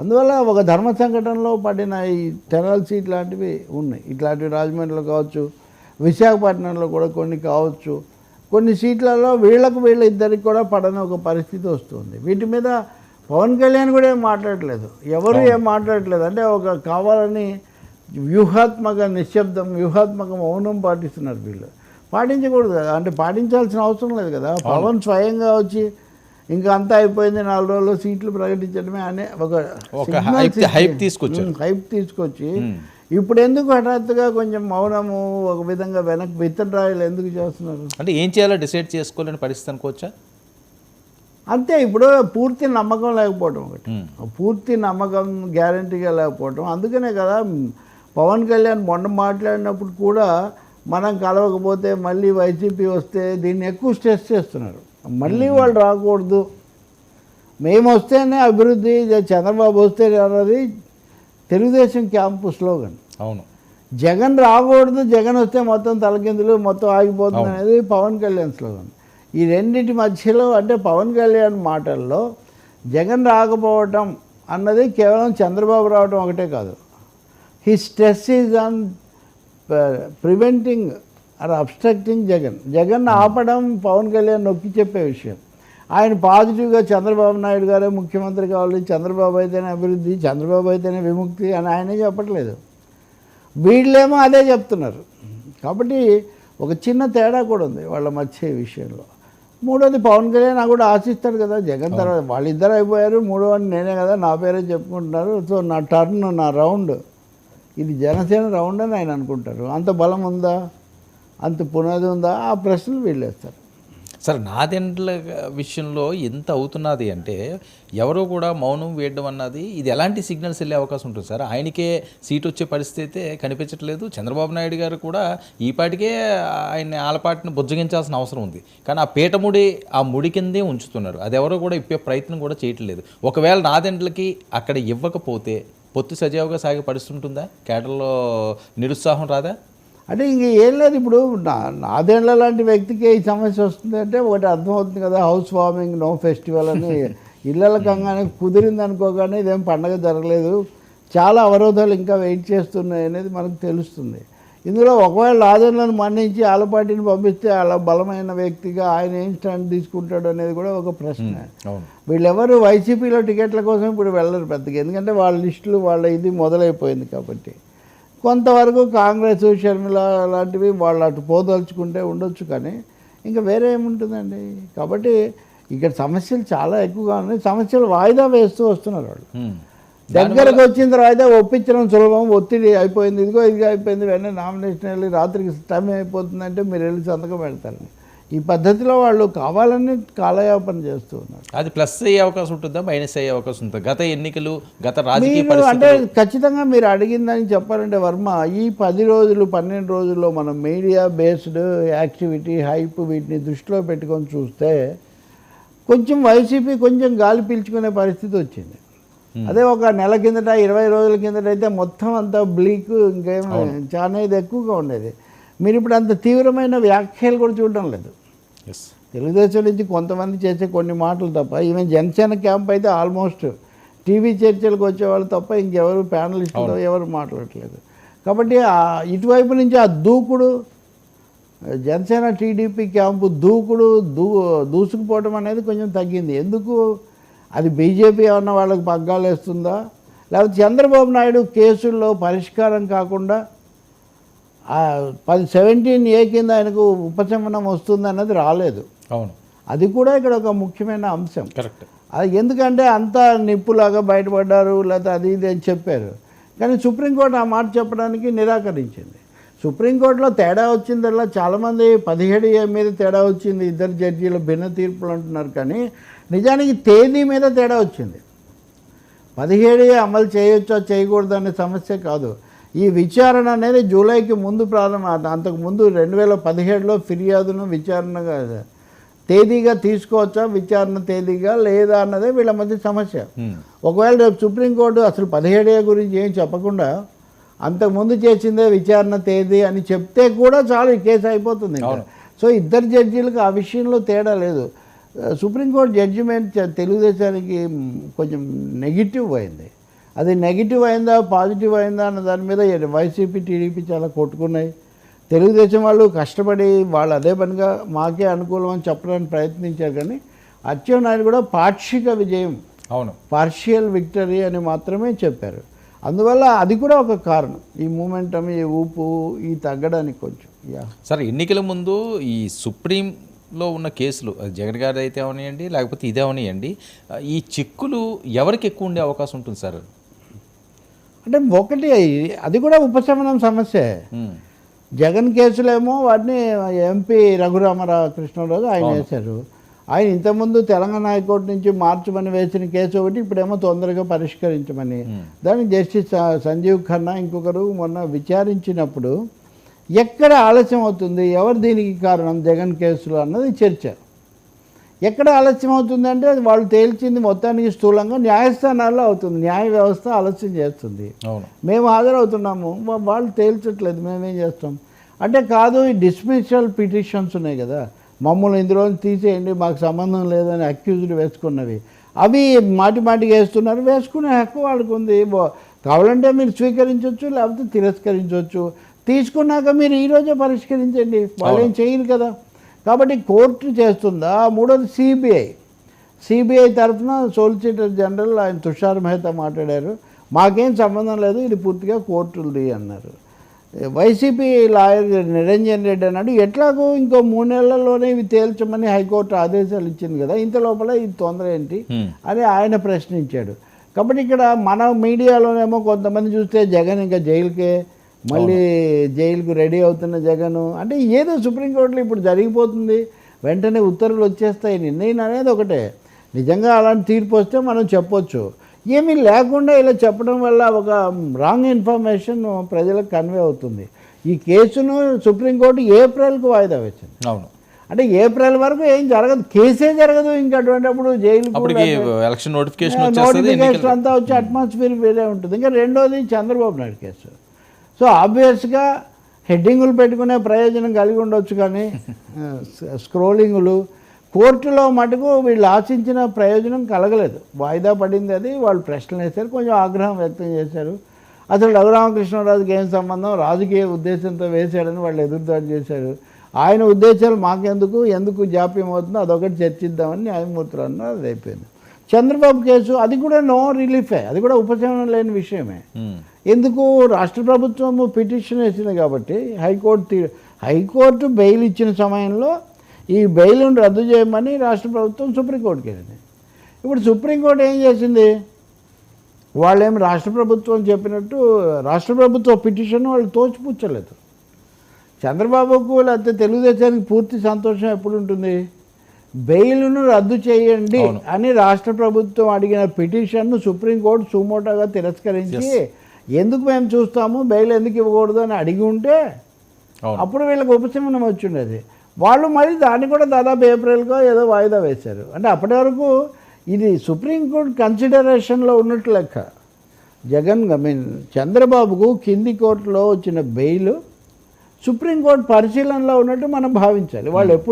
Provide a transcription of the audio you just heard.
అందువల్ల ఒక ధర్మ సంఘటనలో పడిన ఈ టెనల్ సీట్ లాంటివి ఉన్నాయి. ఇట్లాంటివి రాజమండ్రిలో కావచ్చు విశాఖపట్నంలో కూడా కొన్ని కావచ్చు. కొన్ని సీట్లలో వీళ్ళకు వీళ్ళ ఇద్దరికి కూడా పడని ఒక పరిస్థితి వస్తుంది. వీటి మీద పవన్ కళ్యాణ్ కూడా ఏం మాట్లాడలేదు. ఎవరు ఏం మాట్లాడలేదు. అంటే ఒక కావాలని వ్యూహాత్మక నిశ్శబ్దం వ్యూహాత్మక మౌనం పాటిస్తున్నారు వీళ్ళు. పాటించకూడదు కదా. అంటే పాటించాల్సిన అవసరం లేదు కదా. పవన్ స్వయంగా వచ్చి ఇంకా అంతా అయిపోయింది నాలుగు రోజుల్లో సీట్లు ప్రకటించడమే అనే ఒక తీసుకొచ్చారు. ఉమ్, హైప్ తీసుకొచ్చి ఇప్పుడు ఎందుకు హఠాత్తుగా కొంచెం మౌనము ఒక విధంగా వెనక్కి విత్తడ్రాయలు ఎందుకు చేస్తున్నారు? అంటే ఏం చేయాలో డిసైడ్ చేసుకోలేని పరిస్థితి అనుకోవచ్చా? అంతే ఇప్పుడు పూర్తి నమ్మకం లేకపోవడం ఒకటి. పూర్తి నమ్మకం గ్యారంటీగా లేకపోవడం అందుకనే కదా పవన్ కళ్యాణ్ మొన్న మాట్లాడినప్పుడు కూడా మనం కలవకపోతే మళ్ళీ వైసీపీ వస్తే దీన్ని ఎక్కువ స్ట్రెస్ చేస్తున్నారు. మళ్ళీ వాళ్ళు రాకూడదు. మేము వస్తేనే అభివృద్ధి చంద్రబాబు వస్తే అన్నది తెలుగుదేశం క్యాంపు స్లోగన్. అవును. జగన్ రాకూడదు జగన్ వస్తే మొత్తం తలకిందులు మొత్తం ఆగిపోతుంది అనేది పవన్ కళ్యాణ్ స్లోగన్. ఈ రెండింటి మధ్యలో అంటే పవన్ కళ్యాణ్ మాటల్లో జగన్ రాకపోవటం అన్నది కేవలం చంద్రబాబు రావడం ఒకటే కాదు. He stress is on preventing or obstructing Jagan. Jagan ఆపడం పవన్ కళ్యాణ్ నొక్కి చెప్పే విషయం. ఆయన పాజిటివ్గా చంద్రబాబు నాయుడు గారే ముఖ్యమంత్రి కావాలి చంద్రబాబు అయితేనే అభివృద్ధి చంద్రబాబు అయితేనే విముక్తి అని ఆయనే చెప్పట్లేదు. వీళ్ళేమో అదే చెప్తున్నారు. కాబట్టి ఒక చిన్న తేడా కూడా ఉంది వాళ్ళ మధ్య విషయంలో. మూడోది పవన్ కళ్యాణ్ కూడా ఆశిస్తాడు కదా. జగన్ తర్వాత వాళ్ళిద్దరు అయిపోయారు. మూడోవాడిని నేనే కదా నా పేరే చెప్పుకుంటున్నారు. సో నా టర్న్ నా రౌండ్. ఇది జనసేన రౌండ్ అని ఆయన అనుకుంటారు. అంత బలం ఉందా? అంత పునాది ఉందా? ఆ ప్రశ్నలు వీళ్ళేస్తారు సార్ నాదెండ్ల విషయంలో ఎంత అవుతున్నది అంటే ఎవరో కూడా మౌనం వేయడం అన్నది ఇది ఎలాంటి సిగ్నల్స్ వెళ్ళే అవకాశం ఉంటుంది సార్? ఆయనకే సీట్ వచ్చే పరిస్థితి అయితే కనిపించట్లేదు. చంద్రబాబు నాయుడు గారు కూడా ఈపాటికే ఆయన ఆలపాటిని బుజ్జగించాల్సిన అవసరం ఉంది. కానీ ఆ పీటముడి ఆ ముడి కిందే ఉంచుతున్నారు. అది ఎవరో కూడా ఇప్పే ప్రయత్నం కూడా చేయట్లేదు. ఒకవేళ నాదెండ్లకి అక్కడ ఇవ్వకపోతే పొత్తు సజావుగా సాగే పరిస్థితి ఉంటుందా? కేటర్లో నిరుత్సాహం రాదా? అంటే ఇంక ఏం లేదు ఇప్పుడు నా నాదేళ్ళ లాంటి వ్యక్తికి ఈ సమస్య వస్తుంది అంటే ఒకటి అర్థమవుతుంది కదా హౌస్ వార్మింగ్ నో ఫెస్టివల్ అని. ఇళ్ళ కంగానే కుదిరింది అనుకోగానే ఇదేం పండగ జరగలేదు. చాలా అవరోధాలు ఇంకా వెయిట్ చేస్తున్నాయి అనేది మనకు తెలుస్తుంది. ఇందులో ఒకవేళ నాదేళ్ళను మన్నించి ఆలపాటిని పంపిస్తే అలా బలమైన వ్యక్తిగా ఆయన ఏం స్టాండ్ తీసుకుంటాడు అనేది కూడా ఒక ప్రశ్న. వీళ్ళెవరు వైసీపీలో టికెట్ల కోసం ఇప్పుడు వెళ్ళరు పెద్దగా. ఎందుకంటే వాళ్ళ లిస్టులు వాళ్ళ ఇది మొదలైపోయింది కాబట్టి. కొంతవరకు కాంగ్రెస్ షర్మిల లాంటివి వాళ్ళు అటు పోదలుచుకుంటే ఉండొచ్చు కానీ ఇంకా వేరే ఏముంటుందండి? కాబట్టి ఇక్కడ సమస్యలు చాలా ఎక్కువగా ఉన్నాయి. సమస్యలు వాయిదా వేస్తూ వస్తున్నారు వాళ్ళు. దగ్గరకు వచ్చిన తర్వాత ఒప్పించడం సులభం ఒత్తిడి అయిపోయింది ఇదిగో ఇదిగో అయిపోయింది వెంటనే నామినేషన్ వెళ్ళి రాత్రికి టైం అయిపోతుందంటే మీరు వెళ్ళి సంతకం పెడతారు ఈ పద్ధతిలో వాళ్ళు కావాలని కాలయాపన చేస్తూ ఉన్నారు. అది ప్లస్ అయ్యే అవకాశం ఉంటుందా మైనస్ అయ్యే అవకాశం ఉంటుందా? గత ఎన్నికలు గత రాజకీయ అంటే ఖచ్చితంగా మీరు అడిగిందని చెప్పాలంటే వర్మ ఈ పది రోజులు పన్నెండు రోజుల్లో మనం మీడియా బేస్డ్ యాక్టివిటీ హైప్ వీటిని దృష్టిలో పెట్టుకొని చూస్తే కొంచెం వైసీపీ కొంచెం గాలి పీల్చుకునే పరిస్థితి వచ్చింది. అదే ఒక నెల కిందట ఇరవై రోజుల కిందట అయితే మొత్తం అంతా బ్లీక్ ఇంకేం చాలా ఇది ఎక్కువగా ఉండేది. మీరు ఇప్పుడు అంత తీవ్రమైన వ్యాఖ్యలు కూడా చూడడం లేదు. తెలుగుదేశం నుంచి కొంతమంది చేసే కొన్ని మాటలు తప్ప ఈవెన్ జనసేన క్యాంప్ అయితే ఆల్మోస్ట్ టీవీ చర్చలకు వచ్చేవాళ్ళు తప్ప ఇంకెవరు ప్యానలిస్టులు ఎవరు మాట్లాడట్లేదు. కాబట్టి ఇటువైపు నుంచి ఆ దూకుడు జనసేన టీడీపీ క్యాంపు దూకుడు దూ దూసుకుపోవడం అనేది కొంచెం తగ్గింది. ఎందుకు? అది బీజేపీ ఏమన్నా వాళ్ళకి పగ్గాలు వేస్తుందా లేకపోతే చంద్రబాబు నాయుడు కేసుల్లో పరిష్కారం కాకుండా పది సెవెంటీన్ ఏ కింద ఆయనకు ఉపశమనం వస్తుంది అన్నది రాలేదు. అవును. అది కూడా ఇక్కడ ఒక ముఖ్యమైన అంశం. కరెక్ట్. అది ఎందుకంటే అంతా నిప్పులాగా బయటపడ్డారు లేకపోతే అది ఇది అని చెప్పారు. కానీ సుప్రీంకోర్టు ఆ మాట చెప్పడానికి నిరాకరించింది. సుప్రీంకోర్టులో తేడా వచ్చిందల్లా చాలామంది పదిహేడు ఏ మీద తేడా వచ్చింది ఇద్దరు జడ్జీలు భిన్న తీర్పులు అంటున్నారు కానీ నిజానికి తేదీ మీద తేడా వచ్చింది. పదిహేడు అమలు చేయొచ్చో చేయకూడదు అనే సమస్య కాదు. ఈ విచారణ అనేది జూలైకి ముందు ప్రారంభం అంతకు ముందు రెండు వేల పదిహేడులో ఫిర్యాదును విచారణగా తేదీగా తీసుకోవచ్చా విచారణ తేదీగా లేదా అన్నదే వీళ్ళ మధ్య సమస్య. ఒకవేళ రేపు సుప్రీంకోర్టు అసలు పదిహేడే గురించి ఏం చెప్పకుండా అంతకుముందు చేసిందే విచారణ తేదీ అని చెప్తే కూడా చాలు కేసు అయిపోతుంది. సో ఇద్దరు జడ్జీలకు ఆ విషయంలో తేడా లేదు సుప్రీంకోర్టు జడ్జిమెంట్ తెలుగుదేశానికి కొంచెం నెగిటివ్ అయింది అది నెగిటివ్ అయిందా పాజిటివ్ అయిందా అన్న దాని మీద వైసీపీ టీడీపీ చాలా కొట్టుకున్నాయి. తెలుగుదేశం వాళ్ళు కష్టపడి వాళ్ళు అదే పనిగా మాకే అనుకూలం అని చెప్పడానికి ప్రయత్నించారు కానీ అచ్చెన్నాయుడు కూడా పాక్షిక విజయం అవును. పార్షియల్ విక్టరీ అని మాత్రమే చెప్పారు. అందువల్ల అది కూడా ఒక కారణం. ఈ మూమెంటం ఈ ఊపు ఈ తగ్గడానికి కొంచెం యా. సార్ ఎన్నికల ముందు ఈ సుప్రీంలో ఉన్న కేసులు అది జగన్ గారి అయితే అవనియండి లేకపోతే ఇదే అవనియండి ఈ చిక్కులు ఎవరికి ఎక్కువ ఉండే అవకాశం ఉంటుంది సార్? అంటే ఒకటి అది కూడా ఉపశమనం సమస్య. జగన్ కేసులేమో వాటిని ఎంపీ రఘురామరావు కృష్ణరాజు ఆయన వేశారు. ఆయన ఇంతకుముందు తెలంగాణ హైకోర్టు నుంచి మార్చమని వేసిన కేసు ఒకటి ఇప్పుడేమో తొందరగా పరిష్కరించమని. దానికి జస్టిస్ సంజీవ్ ఖన్నా ఇంకొకరు మొన్న విచారించినప్పుడు ఎక్కడ ఆలస్యం అవుతుంది? ఎవరు దీనికి కారణం? జగన్ కేసులో అన్నది చర్చ. ఎక్కడ ఆలస్యం అవుతుందంటే అది వాళ్ళు తేల్చింది మొత్తానికి స్థూలంగా న్యాయస్థానాల్లో అవుతుంది. న్యాయ వ్యవస్థ ఆలస్యం చేస్తుంది. మేము హాజరవుతున్నాము. వాళ్ళు తేల్చట్లేదు. మేమేం చేస్తాం? అంటే కాదు ఈ డిస్మిషల్ పిటిషన్స్ ఉన్నాయి కదా. మమ్మల్ని ఇందులో తీసేయండి మాకు సంబంధం లేదని అక్యూజ్డ్ వేసుకున్నవి. అవి మాటి మాటికి వేస్తున్నారు. వేసుకునే హక్కు వాళ్ళకు ఉంది కావాలంటే మీరు స్వీకరించవచ్చు లేకపోతే తిరస్కరించవచ్చు తీసుకున్నాక మీరు ఈరోజే పరిష్కరించండి. వాళ్ళు ఏం చేయరు కదా. కాబట్టి కోర్టు చేస్తుందా? మూడోది సిబిఐ సిబిఐ తరఫున సోలిసిటర్ జనరల్ ఆయన తుషార్ మెహతా మాట్లాడారు. మాకేం సంబంధం లేదు ఇది పూర్తిగా కోర్టులది అన్నారు. వైసీపీ లాయర్ నిరంజన్ రెడ్డి అన్నాడు ఎట్లాగో ఇంకో మూడు నెలల్లోనే ఇవి తేల్చమని హైకోర్టు ఆదేశాలు ఇచ్చింది కదా ఇంత లోపల ఇది తొందర ఏంటి? అని ఆయన ప్రశ్నించాడు. కాబట్టి ఇక్కడ మన మీడియాలోనేమో కొంతమంది చూస్తే జగన్ ఇంకా జైలుకే మళ్ళీ జైలుకు రెడీ అవుతున్న జగన్ అంటే ఏదో సుప్రీంకోర్టులో ఇప్పుడు జరిగిపోతుంది. వెంటనే ఉత్తర్వులు వచ్చేస్తాయి. నిర్ణయం అనేది ఒకటే. నిజంగా అలాంటి తీర్పు వస్తే మనం చెప్పొచ్చు. ఏమీ లేకుండా ఇలా చెప్పడం వల్ల ఒక రాంగ్ ఇన్ఫర్మేషన్ ప్రజలకు కన్వే అవుతుంది. ఈ కేసును సుప్రీంకోర్టు ఏప్రిల్కు వాయిదా వచ్చింది అవును. అంటే ఏప్రిల్ వరకు ఏం జరగదు. కేసే జరగదు ఇంకా అటువంటిప్పుడు జైలు ఎలక్షన్ నోటిఫికేషన్ నోటిఫికేషన్ అంతా వచ్చి అట్మాస్ఫియర్ వేరే ఉంటుంది. ఇంకా రెండోది చంద్రబాబు నాయుడు కేసు. సో ఆబ్వియస్గా హెడ్డింగులు పెట్టుకునే ప్రయోజనం కలిగి ఉండొచ్చు కానీ స్క్రోలింగులు కోర్టులో మటుకు వీళ్ళు ఆశించిన ప్రయోజనం కలగలేదు. వాయిదా పడింది అది వాళ్ళు ప్రశ్నలు వేశారు కొంచెం ఆగ్రహం వ్యక్తం చేశారు. అసలు రఘురామకృష్ణరాజుకి ఏం సంబంధం? రాజకీయ ఉద్దేశంతో వేశాడని వాళ్ళు ఎదురుదాడి చేశారు. ఆయన ఉద్దేశాలు మాకెందుకు? ఎందుకు జాప్యం అవుతుందో అదొకటి చర్చిద్దామని న్యాయమూర్తులు అన్నారు అది అయిపోయింది. చంద్రబాబు కేసు అది కూడా నో రిలీఫే. అది కూడా ఉపశమనం లేని విషయమే. ఉమ్, ఎందుకు? రాష్ట్ర ప్రభుత్వము పిటిషన్ వేసింది కాబట్టి హైకోర్టు తీ- హైకోర్టు బెయిల్ ఇచ్చిన సమయంలో ఈ బెయిల్ను రద్దు చేయమని రాష్ట్ర ప్రభుత్వం సుప్రీంకోర్టుకి వెళ్ళింది. ఇప్పుడు సుప్రీంకోర్టు ఏం చేసింది? వాళ్ళేం రాష్ట్ర ప్రభుత్వం చెప్పినట్టు రాష్ట్ర ప్రభుత్వ పిటిషన్ వాళ్ళు తోచిపుచ్చలేదు. చంద్రబాబుకు లేకపోతే తెలుగుదేశానికి పూర్తి సంతోషం ఎప్పుడు ఉంటుంది? బెయిల్ను రద్దు చేయండి. అని రాష్ట్ర ప్రభుత్వం అడిగిన పిటిషన్ను సుప్రీంకోర్టు సుమోటోగా తిరస్కరించి ఎందుకు మేము చూస్తాము? బెయిల్ ఎందుకు ఇవ్వకూడదు అని అడిగి ఉంటే అప్పుడు వీళ్ళకి ఉపశమనం వచ్చిండేది. వాళ్ళు మళ్ళీ దాన్ని కూడా దాదాపు ఏప్రిల్కో ఏదో వాయిదా వేశారు. అంటే అప్పటి వరకు ఇది సుప్రీంకోర్టు కన్సిడరేషన్లో ఉన్నట్టు లెక్క. జగన్ ఐ మీన్ చంద్రబాబుకు కింది కోర్టులో వచ్చిన బెయిల్ సుప్రీంకోర్టు పరిశీలనలో ఉన్నట్టు మనం భావించాలి. వాళ్ళు ఎప్పుడు